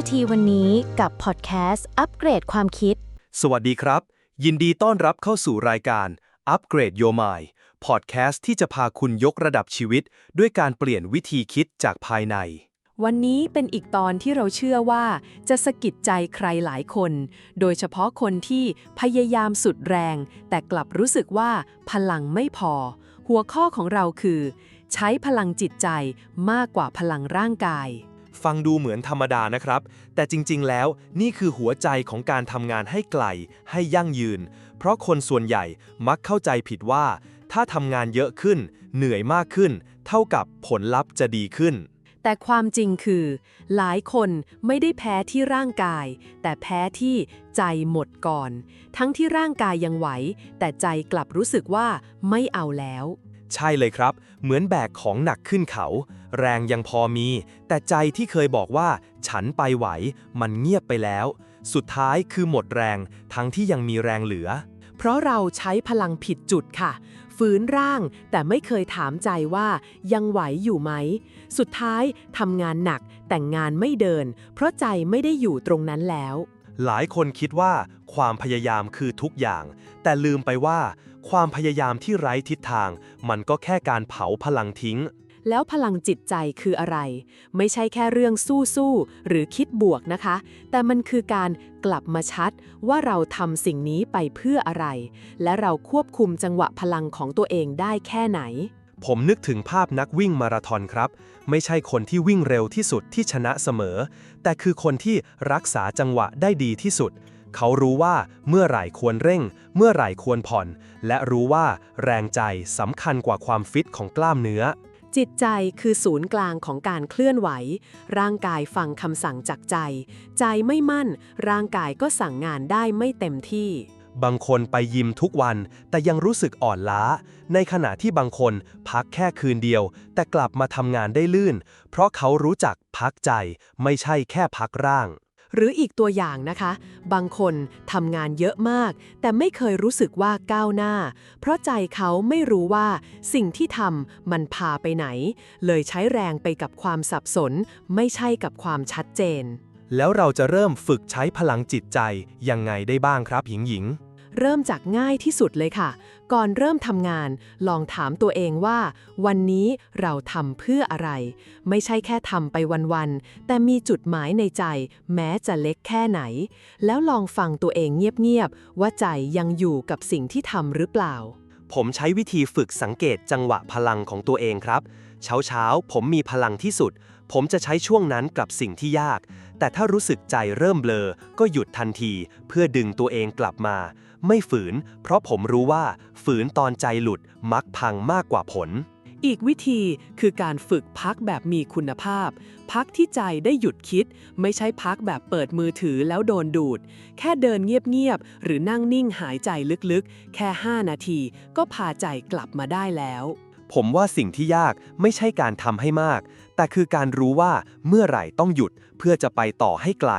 นาทีวันนี้กับพอดแคสต์อัปเกรดความคิด สวัสดีครับ ยินดีต้อนรับเข้าสู่รายการ Upgrade Your Mind พอดแคสต์ที่จะพาคุณยกระดับชีวิต ด้วยการเปลี่ยนวิธีคิดจากภายใน วันนี้เป็นอีกตอนที่เราเชื่อว่า จะสะกิดใจใครหลายคน โดยเฉพาะคนที่พยายามสุดแรง แต่กลับรู้สึกว่าพลังไม่พอ หัวข้อของเราคือ ใช้พลังจิตใจมากกว่าพลังร่างกาย ฟังดูเหมือนธรรมดานะครับ แต่จริงๆ แล้วนี่คือหัวใจของการทำงานให้ไกล ให้ยั่งยืน เพราะคนส่วนใหญ่มักเข้าใจผิดว่า ถ้าทำงานเยอะขึ้น เหนื่อยมากขึ้น เท่ากับผลลัพธ์จะดีขึ้น แต่ความจริงคือ หลายคนไม่ได้แพ้ที่ร่างกาย แต่แพ้ที่ใจหมดก่อน ทั้งที่ร่างกายยังไหว แต่ใจกลับรู้สึกว่าไม่เอาแล้ว ใช่เลยครับ เหมือนแบกของหนักขึ้นเขา แรงยังพอมี แต่ใจที่เคยบอกว่า ฉันไปไหว มันเงียบไปแล้ว สุดท้ายคือหมดแรง ทั้งที่ยังมีแรงเหลือ เพราะเราใช้พลังผิดจุดค่ะ ฝืนร่างแต่ไม่เคยถามใจว่ายังไหวอยู่ไหม สุดท้ายทำงานหนักแต่งานไม่เดิน เพราะใจไม่ได้อยู่ตรงนั้นแล้ว หลายคนคิดว่าความพยายามคือทุกอย่าง แต่ลืมไปว่า ความพยายามที่ไร้ทิศทาง มันก็แค่การเผาพลังทิ้ง แล้วพลังจิตใจคืออะไร ไม่ใช่แค่เรื่องสู้ๆหรือคิดบวกนะคะ แต่มันคือการกลับมาชัดว่าเราทำสิ่งนี้ไปเพื่ออะไร และเราควบคุมจังหวะพลังของตัวเองได้แค่ไหน ผมนึกถึงภาพนักวิ่งมาราธอนครับ ไม่ใช่คนที่วิ่งเร็วที่สุดที่ชนะเสมอ แต่คือคนที่รักษาจังหวะได้ดีที่สุด เขารู้ว่าเมื่อไหร่ควรเร่ง เมื่อไหร่ควรผ่อน และรู้ว่าแรงใจสำคัญกว่าความฟิตของกล้ามเนื้อ จิตใจคือศูนย์กลางของการเคลื่อนไหว ร่างกายฟังคำสั่งจากใจ ใจไม่มั่น ร่างกายก็สั่งงานได้ไม่เต็มที่ บางคนไปยิมทุกวัน แต่ยังรู้สึกอ่อนล้า ในขณะที่บางคนพักแค่คืนเดียว แต่กลับมาทำงานได้ลื่น เพราะเขารู้จักพักใจ ไม่ใช่แค่พักร่าง หรืออีกตัวอย่างนะคะ บางคนทำงานเยอะมาก แต่ไม่เคยรู้สึกว่าก้าวหน้า เพราะใจเขาไม่รู้ว่าสิ่งที่ทำมันพาไปไหน เลยใช้แรงไปกับความสับสน ไม่ใช่กับความชัดเจน แล้วเราจะเริ่มฝึกใช้พลังจิตใจยังไงได้บ้างครับหญิงหญิง เริ่มจากง่ายที่สุดเลยค่ะ ก่อนเริ่มทำงาน ลองถามตัวเองว่า วันนี้เราทำเพื่ออะไร ไม่ใช่แค่ทำไปวันๆ แต่มีจุดหมายในใจ แม้จะเล็กแค่ไหน แล้วลองฟังตัวเองเงียบๆ ว่าใจยังอยู่กับสิ่งที่ทำหรือเปล่า ผมใช้วิธีฝึกสังเกตจังหวะพลังของตัวเองครับ เช้าเช้าผมมีพลังที่สุด ผมจะใช้ช่วงนั้นกับสิ่งที่ยาก แต่ถ้ารู้สึกใจเริ่มเบลอ ก็หยุดทันทีเพื่อดึงตัวเองกลับมา ไม่ฝืน เพราะผมรู้ว่าฝืนตอนใจหลุดมักพังมากกว่าผล อีกวิธีคือการฝึกพักแบบมีคุณภาพ พักที่ใจได้หยุดคิด ไม่ใช่พักแบบเปิดมือถือแล้วโดนดูด แค่เดินเงียบๆ หรือนั่งนิ่งหายใจลึกๆ แค่ 5 นาที ก็พาใจกลับมาได้แล้ว ผมว่าสิ่งที่ยากไม่ใช่การทำให้มาก แต่คือการรู้ว่าเมื่อไหร่ต้องหยุดเพื่อจะไปต่อให้ไกล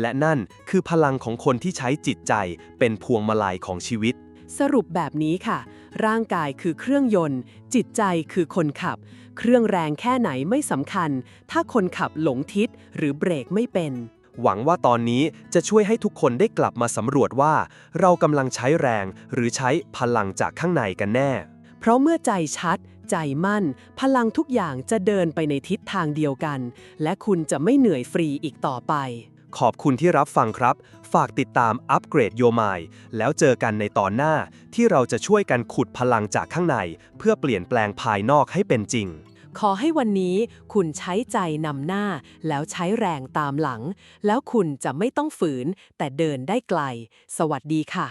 และนั่นคือพลังของคนที่ใช้จิตใจเป็นพวงมาลัยของชีวิต สรุปแบบนี้ค่ะ ร่างกายคือเครื่องยนต์ จิตใจคือคนขับ เครื่องแรงแค่ไหนไม่สำคัญ ถ้าคนขับหลงทิศหรือเบรกไม่เป็น หวังว่าตอนนี้จะช่วยให้ทุกคนได้กลับมาสำรวจว่า เรากำลังใช้แรงหรือใช้พลังจากข้างในกันแน่ เพราะเมื่อใจชัด ใจมั่น พลังทุกอย่างจะเดินไปในทิศทางเดียวกัน และคุณจะไม่เหนื่อยฟรีอีกต่อไป ขอบคุณที่รับฟังครับ ฝากติดตามอัปเกรดโยมายแล้วเจอกันในตอนหน้าที่เราจะช่วยกันขุดพลังจากข้างใน เพื่อเปลี่ยนแปลงภายนอกให้เป็นจริง ขอให้วันนี้คุณใช้ใจนำหน้า แล้วใช้แรงตามหลัง แล้วคุณจะไม่ต้องฝืน แต่เดินได้ไกล สวัสดีค่ะ